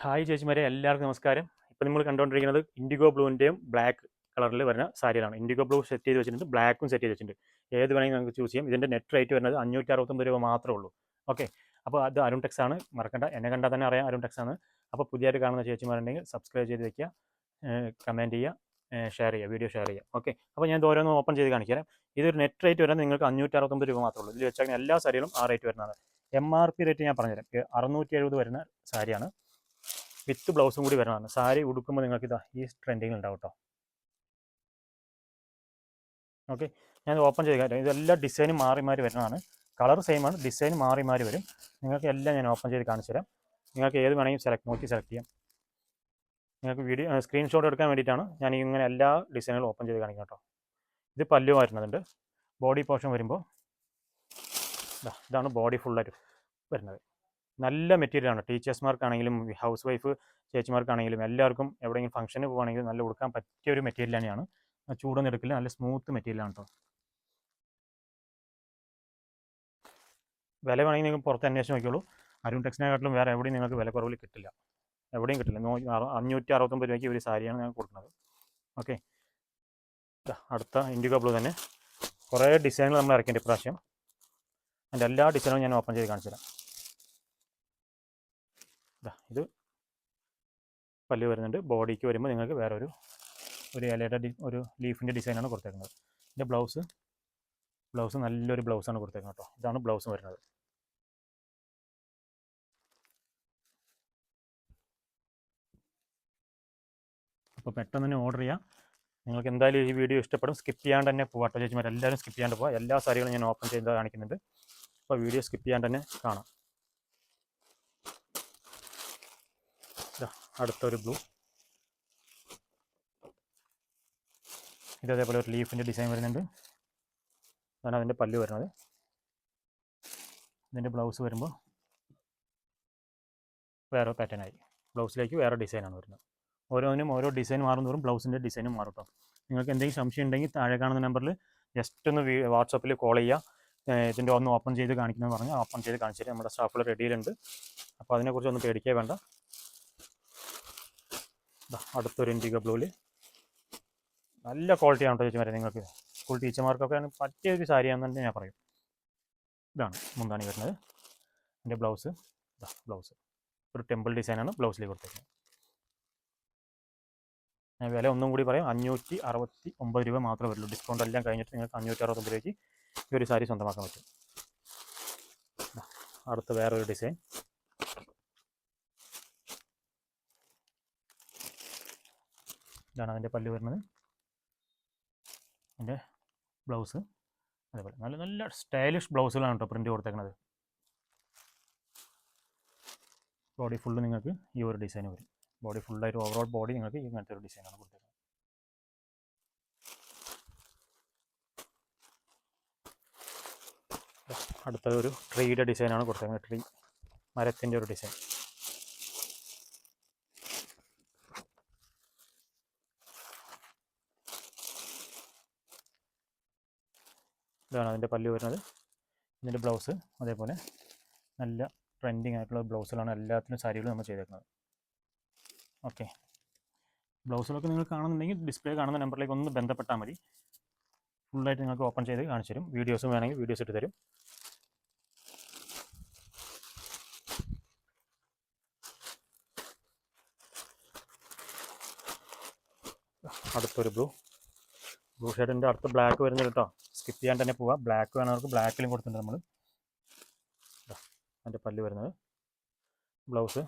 Hi ചേച്ചിമാരെ എല്ലാവർക്കും നമസ്കാരം. ഇപ്പം നമ്മൾ കണ്ടുകൊണ്ടിരിക്കുന്നത് ഇൻഡിഗോ ബ്ലൂവിന്റെയും ബ്ലാക്ക് കളറിൽ വരുന്ന സാരികളാണ്. ഇൻഡിഗോ ബ്ലൂ സെറ്റ് ചെയ്ത് വെച്ചിട്ടുണ്ട് ബ്ലാക്കും സെറ്റ് ചെയ്ത് വെച്ചിട്ടുണ്ട്. ഏത് വേണമെങ്കിൽ നമുക്ക് ചൂസ് ചെയ്യാം. ഇതിന്റെ നെറ്റ് റേറ്റ് വരുന്നത് അഞ്ഞൂറ്റി അറുപത്തൊമ്പത് രൂപ മാത്രമേ ഉള്ളൂ. ഓക്കെ അപ്പോൾ അത് അരുൺ ടെക്സ് ആണ്. മറക്കണ്ട. എന്നെ കണ്ടാൽ തന്നെ അറിയാം അരുൺ ടെക്സ് ആണ്. അപ്പോൾ പുതിയതായിട്ട് കാണുന്ന ചേച്ചിമാരുണ്ടെങ്കിൽ സബ്സ്ക്രൈബ് ചെയ്ത് വെക്കുക. കമന്റ് ചെയ്യുക. ഷെയർ ചെയ്യുക. വീഡിയോ ഷെയർ ചെയ്യുക. ഓക്കെ അപ്പോൾ ഞാൻ ഇത് ഓരോന്ന് ഓപ്പൺ ചെയ്ത് കാണിക്കാം തരാം ഇതൊരു നെറ്റ് റേറ്റ് വരുന്നത് നിങ്ങൾക്ക് അഞ്ഞൂറ്റി അറുപത്തൊമ്പത് രൂപ മാത്രമേ ഉള്ളൂ. ഇതിൽ വെച്ചാൽ എല്ലാ സാരികളും ആ റേറ്റ് വരുന്നതാണ്. എം ആർ പി റേറ്റ് ഞാൻ പറഞ്ഞുതരാം. അറുന്നൂറ്റി എഴുപത് വരുന്ന സാരിയാണ്. വിത്ത് ബ്ലൗസും കൂടി വരണമെന്ന് സാരി ഉടുക്കുമ്പോൾ നിങ്ങൾക്ക് ഇതാ ഈ ട്രെൻഡിങ് ഉണ്ടാവും കേട്ടോ ഓക്കെ ഞാൻ ഓപ്പൺ ചെയ്ത് കാര്യം ഇതെല്ലാം ഡിസൈനും മാറി മാറി വരുന്നതാണ് കളർ സെയിം ആണ്. ഡിസൈൻ മാറി മാറി വരും. നിങ്ങൾക്ക് എല്ലാം ഞാൻ ഓപ്പൺ ചെയ്ത് കാണിച്ചു തരാം. നിങ്ങൾക്ക് ഏത് വേണമെങ്കിലും സെലക്ട് നോക്കി സെലക്ട് ചെയ്യാം. നിങ്ങൾക്ക് വീഡിയോ സ്ക്രീൻഷോട്ട് എടുക്കാൻ വേണ്ടിയിട്ടാണ് ഞാൻ ഇങ്ങനെ എല്ലാ ഡിസൈനുകളും ഓപ്പൺ ചെയ്ത് കാണിക്കാം കേട്ടോ. ഇത് പല്ലു വരുന്നതുണ്ട്. ബോഡി പോർഷൻ വരുമ്പോൾ ഇതാണ് ബോഡി ഫുള്ളായിട്ട് വരുന്നത്. നല്ല മെറ്റീരിയലാണ് ടീച്ചേഴ്സ്മാർക്കാണെങ്കിലും ഹൗസ് വൈഫ് ചേച്ചിമാർക്കാണെങ്കിലും എല്ലാവർക്കും എവിടെയെങ്കിലും ഫംഗ്ഷന് പോകുകയാണെങ്കിൽ നല്ല കൊടുക്കാൻ പറ്റിയ ഒരു മെറ്റീരിയൽ തന്നെയാണ്. ചൂടൊന്നും എടുക്കില്ല നല്ല സ്മൂത്ത് മെറ്റീരിയലാണ് കേട്ടോ വില വേണമെങ്കിൽ നിങ്ങൾക്ക് പുറത്ത് അന്വേഷിച്ച് നോക്കിയോളൂ അരുൺ ടെക്സിനെക്കാട്ടിലും വേറെ എവിടെയും നിങ്ങൾക്ക് വില കുറവിൽ കിട്ടില്ല. എവിടെയും കിട്ടില്ല. നൂ അഞ്ഞൂറ്റി അറുപത്തൊമ്പത് രൂപയ്ക്ക് ഒരു സാരിയാണ് ഞാൻ കൊടുക്കുന്നത്. ഓക്കെ. അടുത്ത ഇൻഡിഗോ ബ്ലൂ തന്നെ. കുറേ ഡിസൈനുകൾ നമ്മൾ ഇറക്കിയിട്ടുണ്ട് ഇപ്രാവശ്യം. അതിന്റെ എല്ലാ ഡിസൈനും ഞാൻ ഓപ്പൺ ചെയ്ത് കാണിച്ചു തരാം ഇത് പല്ല് വരുന്നുണ്ട്. ബോഡിക്ക് വരുമ്പോൾ നിങ്ങൾക്ക് വേറെ ഒരു ഇലയുടെ ഒരു ലീഫിന്റെ ഡിസൈനാണ് കൊടുത്തേക്കുന്നത്. ഇതിന്റെ ബ്ലൗസ് ബ്ലൗസ് നല്ലൊരു ബ്ലൗസാണ് കൊടുത്തേക്കുന്നത് കേട്ടോ. ഇതാണ് ബ്ലൗസ് വരുന്നത്. അപ്പോൾ പെട്ടെന്ന് തന്നെ ഓർഡർ ചെയ്യാം. നിങ്ങൾക്ക് എന്തായാലും ഈ വീഡിയോ ഇഷ്ടപ്പെടും. സ്കിപ്പ് ചെയ്യാണ്ട് തന്നെ പോവാട്ടോ ചേച്ചിമാർ എല്ലാവരും സ്കിപ്പ് ചെയ്യാണ്ട് പോവാം. എല്ലാ സാരികളും ഞാൻ ഓപ്പൺ ചെയ്ത് കാണിക്കുന്നുണ്ട്. അപ്പോൾ വീഡിയോ സ്കിപ്പ് ചെയ്യാണ്ട് തന്നെ കാണാം. അടുത്തൊരു ബ്ലൂ. ഇത് അതേപോലെ ഒരു ലീഫിന്റെ ഡിസൈൻ വരുന്നുണ്ട്. അതാണ് അതിന്റെ പല്ല് വരുന്നത്. ഇതിന്റെ ബ്ലൗസ് വരുമ്പോൾ വേറെ പാറ്റേൺ ആയി. ബ്ലൗസിലേക്ക് വേറെ ഡിസൈനാണ് വരുന്നത്. ഓരോന്നിനും ഓരോ ഡിസൈൻ മാറുന്നതോറും ബ്ലൗസിന്റെ ഡിസൈനും മാറും കേട്ടോ നിങ്ങൾക്ക് എന്തെങ്കിലും സംശയം ഉണ്ടെങ്കിൽ താഴെ കാണുന്ന നമ്പറിൽ ജസ്റ്റ് ഒന്ന് വാട്സപ്പിൽ കോൾ ചെയ്യുക ഇതിന്റെ ഒന്ന് ഓപ്പൺ ചെയ്ത് കാണിക്കുന്നതെന്ന് പറഞ്ഞാൽ ഓപ്പൺ ചെയ്ത് കാണിച്ചിട്ട് നമ്മുടെ സ്റ്റാഫുകൾ റെഡിയിലുണ്ട് അപ്പോൾ അതിനെക്കുറിച്ച് ഒന്നും പേടിക്കേ വേണ്ട. അടുത്തൊരു ഇൻഡിഗ ബ്ലൂവിൽ നല്ല ക്വാളിറ്റിയാണ് ചേച്ചിമാരെ നിങ്ങൾക്ക്? സ്കൂൾ ടീച്ചർമാർക്കൊക്കെ പറ്റിയ ഒരു സാരിയാണെന്ന് ഞാൻ പറയും. ഇതാണ് മുന്താണി വരുന്നത്. എന്റെ ബ്ലൗസ് ബ്ലൗസ് ഒരു ടെമ്പിൾ ഡിസൈനാണ് ബ്ലൗസിൽ കൊടുത്തേക്കുന്നത്. ഞാൻ വില ഒന്നും കൂടി പറയാം. അഞ്ഞൂറ്റി അറുപത്തി ഒമ്പത് രൂപ മാത്രമേ വരുള്ളൂ. ഡിസ്കൗണ്ട് എല്ലാം കഴിഞ്ഞിട്ട് നിങ്ങൾക്ക് അഞ്ഞൂറ്റി അറുപത്തൊമ്പത് രൂപയ്ക്ക് ഈ ഒരു സാരി സ്വന്തമാക്കാൻ പറ്റും. അടുത്ത വേറൊരു ഡിസൈൻ ഇതാണ് അതിന്റെ പല്ല് വരുന്നത്. അതിന്റെ ബ്ലൗസ്. അതേപോലെ നല്ല നല്ല സ്റ്റൈലിഷ് ബ്ലൗസുകളാണ് കേട്ടോ പ്രിന്റ് കൊടുത്തേക്കുന്നത് ബോഡി ഫുള്ള് നിങ്ങൾക്ക് ഈ ഒരു ഡിസൈൻ വരും. ബോഡി ഫുള്ളായിട്ട് ഓവറോൾ ബോഡി നിങ്ങൾക്ക് ഇങ്ങനത്തെ ഒരു ഡിസൈനാണ് കൊടുത്തേക്കുന്നത് അടുത്തത് ഒരു ട്രീയുടെ ഡിസൈനാണ് കൊടുത്തേക്കുന്നത് ട്രീ മരത്തിന്റെ ഒരു ഡിസൈൻ ഇതാണ് അതിന്റെ പല്ല് വരുന്നത്. ഇതിന്റെ ബ്ലൗസ് അതേപോലെ നല്ല ട്രെൻഡിങ് ആയിട്ടുള്ള ബ്ലൗസുകളാണ് എല്ലാത്തിനും സാരികളും നമ്മൾ ചെയ്തേക്കുന്നത്. ഓക്കെ ബ്ലൗസുകളൊക്കെ നിങ്ങൾ കാണുന്നുണ്ടെങ്കിൽ ഡിസ്പ്ലേ കാണുന്ന നമ്പറിലേക്ക് ഒന്ന് ബന്ധപ്പെട്ടാൽ മതി. ഫുള്ളായിട്ട് നിങ്ങൾക്ക് ഓപ്പൺ ചെയ്ത് കാണിച്ചു തരും. വീഡിയോസും വേണമെങ്കിൽ വീഡിയോസ് ഇട്ട് തരും. അടുത്തൊരു ബ്ലൂ ബ്ലൂ ഷെയ്ഡിന്റെ അടുത്ത ബ്ലാക്ക് വരുന്നത് കേട്ടോ. സ്കിപ്പ് ചെയ്യാൻ തന്നെ പോവാം. ബ്ലാക്ക് വേണവർക്ക് ബ്ലാക്കിലും കൊടുത്തിട്ടുണ്ട് നമ്മൾ അതിന്റെ പല്ല് വരുന്നത്. ബ്ലൗസ്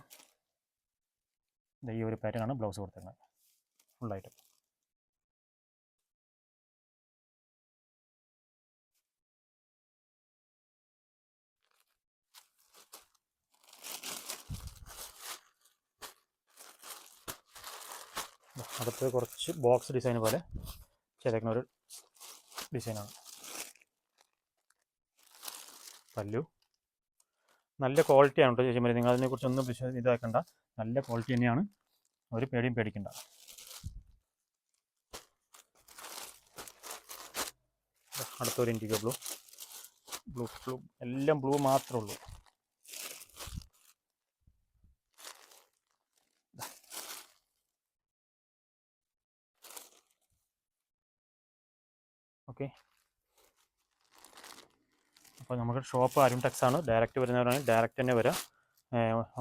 ഈ ഒരു പാറ്റേൺ ആണ് ബ്ലൗസ് കൊടുത്തിരുന്നത്. ഫുള്ളായിട്ട് അടുത്തത് കുറച്ച് ബോക്സ് ഡിസൈൻ പോലെ. ചെയ്തേക്കുന്ന ഒരു ഡിസൈനാണ് പല്ലു നല്ല ക്വാളിറ്റിയാണ് കേട്ടോ ചേച്ചി മരി നിങ്ങൾ അതിനെക്കുറിച്ചൊന്നും വിശ്വ ഇതാക്കണ്ട. നല്ല ക്വാളിറ്റി തന്നെയാണ്. ഒരു പേടിയും പേടിക്കണ്ട. അടുത്തൊരു ഇൻഡിഗോ ബ്ലൂ ബ്ലൂ ബ്ലൂ എല്ലാം ബ്ലൂ മാത്രമേ ഉള്ളൂ. ഓക്കെ അപ്പോൾ നമുക്ക് ഷോപ്പ് അരുൺ ടെക്സ് ആണ്. ഡയറക്റ്റ് വരുന്നവരാണെങ്കിൽ ഡയറക്റ്റ് തന്നെ വരാം.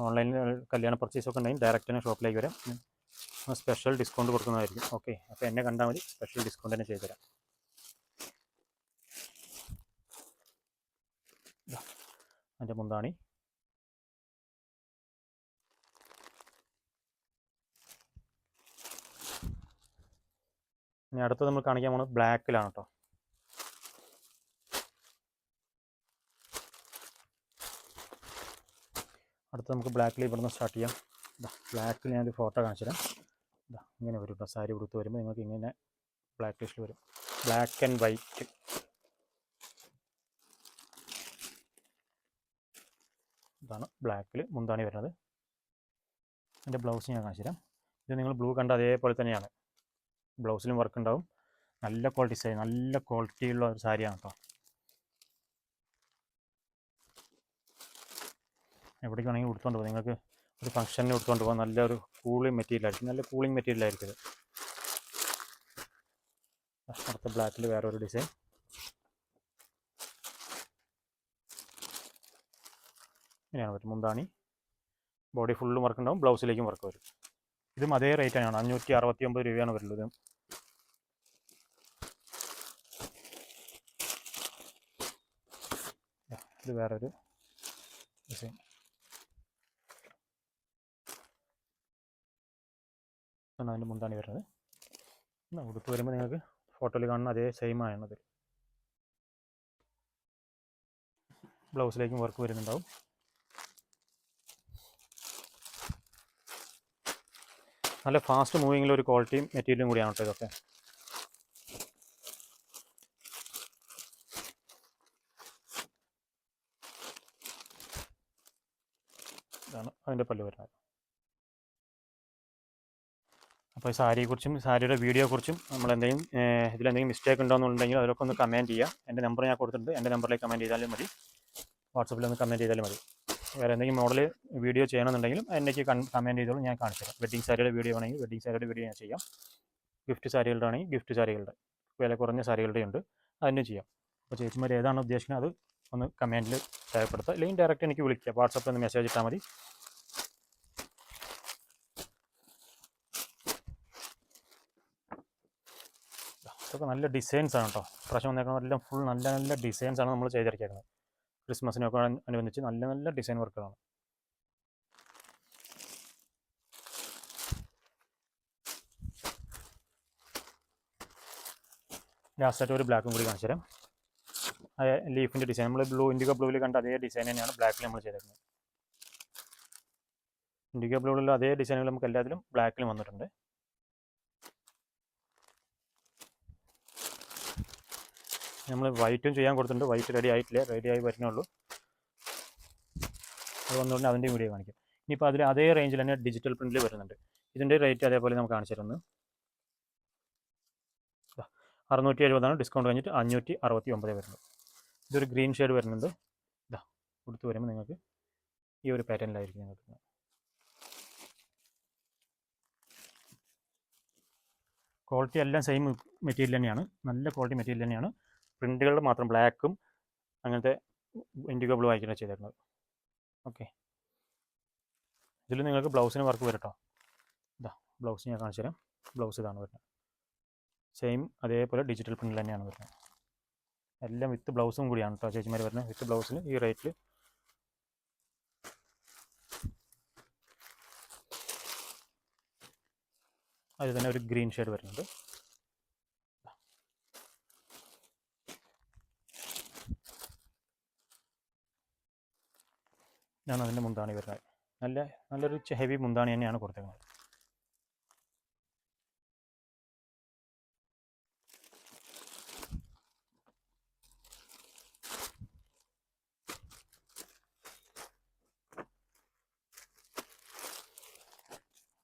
ഓൺലൈനിൽ കല്യാണ പർച്ചേസ് ഒക്കെ ഉണ്ടെങ്കിൽ ഡയറക്റ്റ് തന്നെ ഷോപ്പിലേക്ക് വരാം. സ്പെഷ്യൽ ഡിസ്കൗണ്ട് കൊടുക്കുന്നതായിരിക്കും. ഓക്കെ അപ്പോൾ എന്നെ കണ്ടാൽ മതി. സ്പെഷ്യൽ ഡിസ്കൗണ്ട് തന്നെ ചെയ്തുതരാം അതിന്റെ മുന്താണി. ഇനി അടുത്തത് നമ്മൾ കാണിക്കാൻ പോകുന്നത് ബ്ലാക്കിലാണ് കേട്ടോ. അടുത്ത് നമുക്ക് ബ്ലാക്കിൽ ഇവിടുന്ന് സ്റ്റാർട്ട് ചെയ്യാം. ഇതാ ബ്ലാക്കിൽ ഞാനൊരു ഫോട്ടോ കാണിച്ചു ഇതാ ഇങ്ങനെ വരും കേട്ടോ സാരി ഉടുത്ത് വരുമ്പോൾ നിങ്ങൾക്ക് ഇങ്ങനെ ബ്ലാക്ക് ലിസ്റ്റിൽ വരും. ബ്ലാക്ക് ആൻഡ് വൈറ്റ് ഇതാണ് ബ്ലാക്കിൽ മുന്താണി വരുന്നത്. എന്റെ ബ്ലൗസ് ഞാൻ കാണിച്ചു തരാം ഇത് നിങ്ങൾ ബ്ലൂ കണ്ട അതേപോലെ തന്നെയാണ്. ബ്ലൗസിലും വർക്ക് ഉണ്ടാവും. നല്ല ക്വാളിറ്റി സാരി നല്ല ക്വാളിറ്റിയുള്ള ഒരു സാരിയാണ് കേട്ടോ എവിടേക്ക് വേണമെങ്കിൽ കൊടുത്തോണ്ട് പോകാം. നിങ്ങൾക്ക് ഒരു ഫംഗ്ഷനിൽ കൊടുത്തോണ്ട് പോകാം. നല്ലൊരു കൂളിംഗ് മെറ്റീരിയൽ ആയിരിക്കും. നല്ല കൂളിംഗ് മെറ്റീരിയൽ ആയിരിക്കും ഇത്. അടുത്ത ബ്ലാക്കിൽ വേറെ ഒരു ഡിസൈൻ ഇങ്ങനെയാണ് വരും മുന്താണി. ബോഡി ഫുള്ളും വർക്ക് ഉണ്ടാവും. ബ്ലൗസിലേക്കും വർക്ക് വരും. ഇതും അതേ റേറ്റ് തന്നെയാണ്. അഞ്ഞൂറ്റി അറുപത്തി ഒമ്പത് രൂപയാണ് വരുന്നത്. ഇത് വേറൊരു ഡിസൈൻ ആണ് അതിന്റെ മുന്താണ് വരുന്നത്. ഉടുത്ത് വരുമ്പോൾ നിങ്ങൾക്ക് ഫോട്ടോയിൽ കാണുന്ന അതേ സെയിം ആണത് ബ്ലൗസിലേക്കും വർക്ക് വരുന്നുണ്ടാവും. നല്ല ഫാസ്റ്റ് മൂവിങ്ങിൽ ഒരു ക്വാളിറ്റിയും മെറ്റീരിയലും കൂടിയാണ് കേട്ടോ ഇതൊക്കെ. ഇതാണ് അതിന്റെ പല്ല് വരുന്നത്. അപ്പോൾ സാരിയെക്കുറിച്ചും സാരിയുടെ വീഡിയോയെക്കുറിച്ചും നമ്മൾ എന്തെങ്കിലും ഇതിലെന്തെങ്കിലും മിസ്റ്റേക്ക് ഉണ്ടോയെന്നുണ്ടെങ്കിൽ അതിലൊക്കെ ഒന്ന് കമന്റ് ചെയ്യുക. എന്റെ നമ്പർ ഞാൻ കൊടുത്തിട്ടുണ്ട്. എന്റെ നമ്പറിലേക്ക് കമന്റ് ചെയ്താലും മതി. വാട്സപ്പിൽ ഒന്ന് കമന്റ് ചെയ്താലും മതി. വേറെ എന്തെങ്കിലും മോഡൽ വീഡിയോ ചെയ്യണമെന്നുണ്ടെങ്കിലും എനിക്ക് കമന്റ് ചെയ്തോളൂ ഞാൻ കാണിച്ചു തരാം. വെഡ്ഡിങ് സാരിയുടെ വീഡിയോ വേണമെങ്കിൽ വെഡ്ഡിംഗ് സാരിയുടെ വീഡിയോ ഞാൻ ചെയ്യാം. ഗിഫ്റ്റ് സാരികളുടെ ആണെങ്കിൽ ഗിഫ്റ്റ് സാരികളുടെ വില കുറഞ്ഞ സാരികളുടെ ഉണ്ട്. അതിനും ചെയ്യാം. അപ്പോൾ ചേച്ചിമാർ ഏതാണ് ഉദ്ദേശിക്കുന്നത്? അത് ഒന്ന് കമന്റിൽ രേഖപ്പെടുത്തുക. അല്ലെങ്കിൽ ഡയറക്റ്റ് എനിക്ക് വിളിക്കുക. വാട്സപ്പിൽ ഒന്ന് മെസ്സേജ് ഇട്ടാൽ മതി. ഇതൊക്കെ നല്ല ഡിസൈൻസ് ആണ് കേട്ടോ പ്രാവശ്യം വന്നേക്കുന്നത് എല്ലാം ഫുൾ നല്ല നല്ല ഡിസൈൻസ് ആണ് നമ്മൾ ചെയ്തിരിക്കുന്നത് ക്രിസ്മസിനൊക്കെ അനുബന്ധിച്ച് നല്ല നല്ല ഡിസൈൻ വർക്കുകളാണ് ലാസ്റ്റായിട്ട് ഒരു ബ്ലാക്കും കൂടി കാണിച്ചു തരാം. ലീഫിന്റെ ഡിസൈൻ നമ്മൾ ബ്ലൂ ഇൻഡിഗോ ബ്ലൂവിൽ കണ്ട അതേ ഡിസൈൻ തന്നെയാണ് ബ്ലാക്കിൽ നമ്മൾ ചെയ്തിരിക്കുന്നത്. ഇൻഡിഗോ ബ്ലൂവിലുള്ള അതേ ഡിസൈനുകൾ നമുക്ക് എല്ലാത്തിലും ബ്ലാക്കിലും വന്നിട്ടുണ്ട്. നമ്മൾ വൈറ്റും ചെയ്യാൻ കൊടുത്തിട്ടുണ്ട്. വൈറ്റ് റെഡി ആയിട്ടില്ല? റെഡി ആയി വരുന്നുള്ളൂ. അത് വന്നുകൊണ്ട് അതിന്റെയും വീഡിയോ കാണിക്കും. ഇനിയിപ്പോൾ അതിൽ അതേ റേഞ്ചിൽ തന്നെ ഡിജിറ്റൽ പ്രിന്റിൽ വരുന്നുണ്ട്. ഇതിന്റെ റേറ്റ് അതേപോലെ നമുക്ക് കാണിച്ചു തരുന്നത് അറുന്നൂറ്റി എഴുപതാണ് ഡിസ്കൗണ്ട് കഴിഞ്ഞിട്ട് അഞ്ഞൂറ്റി അറുപത്തി ഒമ്പത് വരുന്നത് ഇതൊരു ഗ്രീൻ ഷെയ്ഡ് വരുന്നുണ്ട്. ഇതാ കൊടുത്ത് വരുമ്പോൾ നിങ്ങൾക്ക് ഈ ഒരു പാറ്റേണിലായിരിക്കും നിങ്ങൾക്ക് ക്വാളിറ്റി എല്ലാം സെയിം മെറ്റീരിയൽ തന്നെയാണ്. നല്ല ക്വാളിറ്റി മെറ്റീരിയൽ തന്നെയാണ്. പ്രിന്റുകളുടെ മാത്രം ബ്ലാക്കും അങ്ങനത്തെ ഇൻഡിഗോ ബ്ലൂ ആയിരിക്കും ചെയ്തിരുന്നത്? ഓക്കെ. ഇതിൽ നിങ്ങൾക്ക് ബ്ലൗസിന് വർക്ക് വരട്ടോ. ഇതാ ബ്ലൗസ് ഞാൻ കാണിച്ചു തരാം. ബ്ലൗസ് ഇതാണ് വരുന്നത്. സെയിം അതേപോലെ ഡിജിറ്റൽ പ്രിന്റിൽ തന്നെയാണ് വരുന്നത്. എല്ലാം വിത്ത് ബ്ലൗസും കൂടിയാണ് കേട്ടോ ചേച്ചിമാർ വരുന്നത്. വിത്ത് ബ്ലൗസിന് ഈ റേറ്റിൽ അതിൽ തന്നെ ഒരു ഗ്രീൻ ഷെയ്ഡ് വരുന്നുണ്ട്. ഇതാണ് അതിന്റെ മുന്താണി വരുന്നത്. നല്ല നല്ലൊരു ഹെവി മുന്താണി തന്നെയാണ് കൊടുത്തേക്കുന്നത്.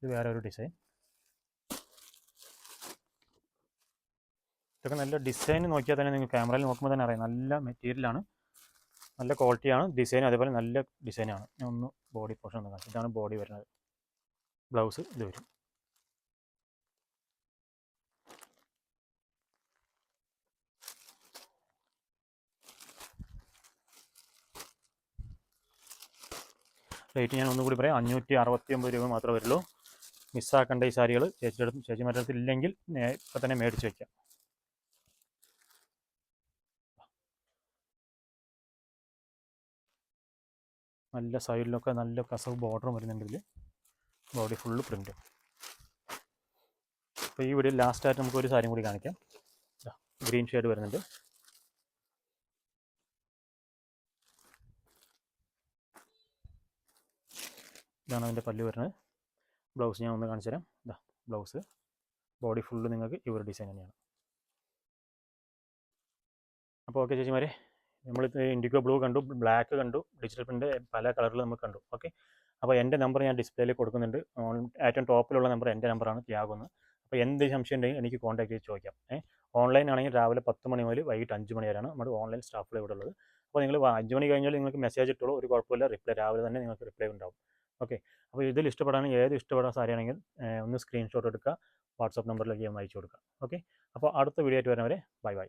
ഇത് വേറെ ഒരു ഡിസൈൻ ഇതൊക്കെ നല്ല ഡിസൈൻ നോക്കിയാൽ തന്നെ നിങ്ങൾ ക്യാമറയിൽ നോക്കുമ്പോൾ തന്നെ അറിയാം. നല്ല മെറ്റീരിയലാണ് നല്ല ക്വാളിറ്റിയാണ് ഡിസൈൻ അതേപോലെ നല്ല ഡിസൈൻ ആണ്. ഞാൻ ഒന്ന് ബോഡി പോർഷൻ ഒന്ന് കാണിച്ചു ഇതാണ് ബോഡി വരുന്നത്. ബ്ലൗസ് ഇത് വരും. റേറ്റ് ഞാൻ ഒന്നുകൂടി പറയാം. അഞ്ഞൂറ്റി അറുപത്തി ഒമ്പത് രൂപ മാത്രമേ വരുള്ളൂ. മിസ്സാക്കേണ്ട ഈ സാരികൾ ചേച്ചിയുടെ ചേച്ചി ചേച്ചിമാരുടെ ഇല്ലെങ്കിൽ ഇപ്പം തന്നെ മേടിച്ച് വയ്ക്കാം നല്ല സൈഡിലൊക്കെ നല്ല കസവ് ബോർഡർ വരുന്നുണ്ട് ഇതിൽ ബോഡി ഫുള്ള് പ്രിന്റ് അപ്പോൾ ഈ വീഡിയോ ലാസ്റ്റായിട്ട് നമുക്ക് ഒരു കൂടി കാണിക്കാം. ഗ്രീൻ ഷെയ്ഡ് വരുന്നുണ്ട്. ഇതാണ് അതിന്റെ പല്ല് വരുന്നത്. ബ്ലൗസ് ഞാൻ ഒന്ന് കാണിച്ചു തരാം ഇതാ ബ്ലൗസ് ബോഡി ഫുള്ള് നിങ്ങൾക്ക് ഇവർ ഡിസൈൻ തന്നെയാണ്. അപ്പോൾ ഓക്കെ ചേച്ചിമാരെ നമ്മൾ ഇൻഡിഗോ ബ്ലൂ കണ്ടു ബ്ലാക്ക് കണ്ടു ഡിജിറ്റൽ പ്രിന്റ് പല കളറിൽ നമുക്ക് കണ്ടു. ഓക്കെ? അപ്പോൾ എന്റെ നമ്പർ ഞാൻ ഡിസ്പ്ലേയിൽ കൊടുക്കുന്നുണ്ട്. ഏറ്റവും ടോപ്പിലുള്ള നമ്പർ എന്റെ നമ്പറാണ് ത്യാഗൊന്ന്. അപ്പോൾ എന്ത് സംശയം ഉണ്ടെങ്കിൽ എനിക്ക് കോൺടാക്ട് ചെയ്ത് ചോദിക്കാം. ഏ? ഓൺലൈൻ ആണെങ്കിൽ രാവിലെ പത്ത് മണി മുതൽ വൈകിട്ട് അഞ്ച് മണി വരെയാണ് നമ്മുടെ ഓൺലൈൻ സ്റ്റാഫുകൾ ഇവിടെ ഉള്ളത്. അപ്പോൾ നിങ്ങൾ അഞ്ച് മണി കഴിഞ്ഞാൽ നിങ്ങൾക്ക് മെസ്സേജ് ഇട്ടോളൂ. ഒരു കുഴപ്പമില്ല. റിപ്ലൈ രാവിലെ തന്നെ നിങ്ങൾക്ക് റിപ്ലൈ ഉണ്ടാവും. ഓക്കെ? അപ്പോൾ ഇതിൽ ഇഷ്ടപ്പെടാണെങ്കിൽ ഏത് ഇഷ്ടപ്പെടാൻ സാരിയാണെങ്കിൽ ഒന്ന് സ്ക്രീൻഷോട്ട് എടുക്കുക. വാട്സപ്പ് നമ്പറിലേക്ക് ഒന്ന് അയച്ചു കൊടുക്കുക. ഓക്കെ? അപ്പോൾ അടുത്ത വീഡിയോ ആയിട്ട് വരുന്നവരെ ബൈ ബൈ.